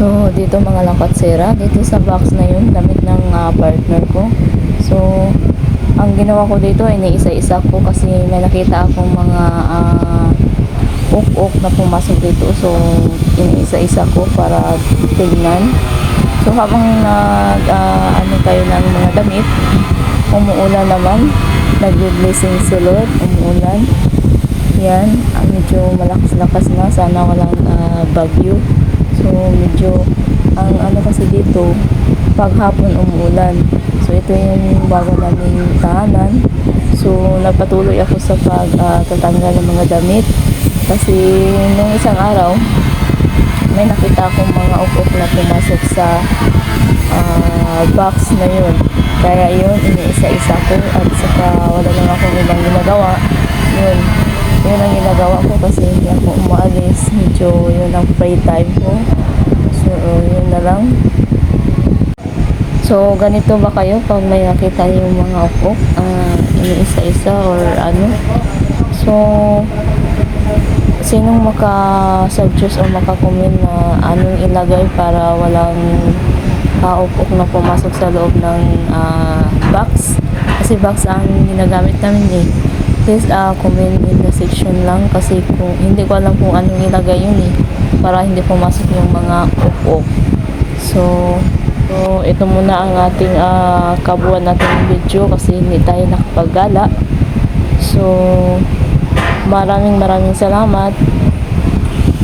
So, dito mga langkatsera, dito sa box na yun, damit ng ah, partner ko. So, ang ginawa ko dito ay iniisa-isa ko kasi may nakita akong mga ah, uk-uk na pumasok dito. So, iniisa-isa ko para tignan. So, habang nag, ah, ano tayo ng mga damit, umuulan naman. Nag-blessing si Lord, umuulan. Yan, medyo malakas-lakas na. Sana walang ah, bagyo. So, medyo, ang ano kasi dito, paghapon umuulan. So, ito yung bago naming tahanan. So, nagpatuloy ako sa pagtatanggal ng mga damit. Kasi, nung isang araw, may nakita akong mga ukok na pumasok sa ah, box na yun. Kaya yun, iniisa-isa ko at saka wala lang akong ibang ginagawa. Yun, yun ang ginagawa ko kasi hindi ako umaalis. Medyo yun ang free time ko. So, yun na lang. So, ganito ba kayo pag may nakita yung mga ukok? ah iniisa-isa or ano? So, sinong maka-suggest o maka-comment na anong ilagay para walang kaupok na pumasok sa loob ng ah, box kasi box ang ginagamit namin eh please ah, comment in the section lang kasi kung hindi ko alam kung anong ilagay yun eh para hindi pumasok yung mga upok so so ito muna ang ating ah, kabuuan nating video kasi hindi tayo nakapaggala so maraming maraming salamat.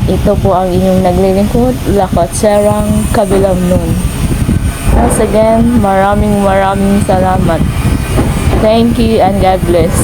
Ito po ang inyong naglilingkod Lakot Serang Kabilang Nun. Once again maraming maraming salamat. Thank you and God bless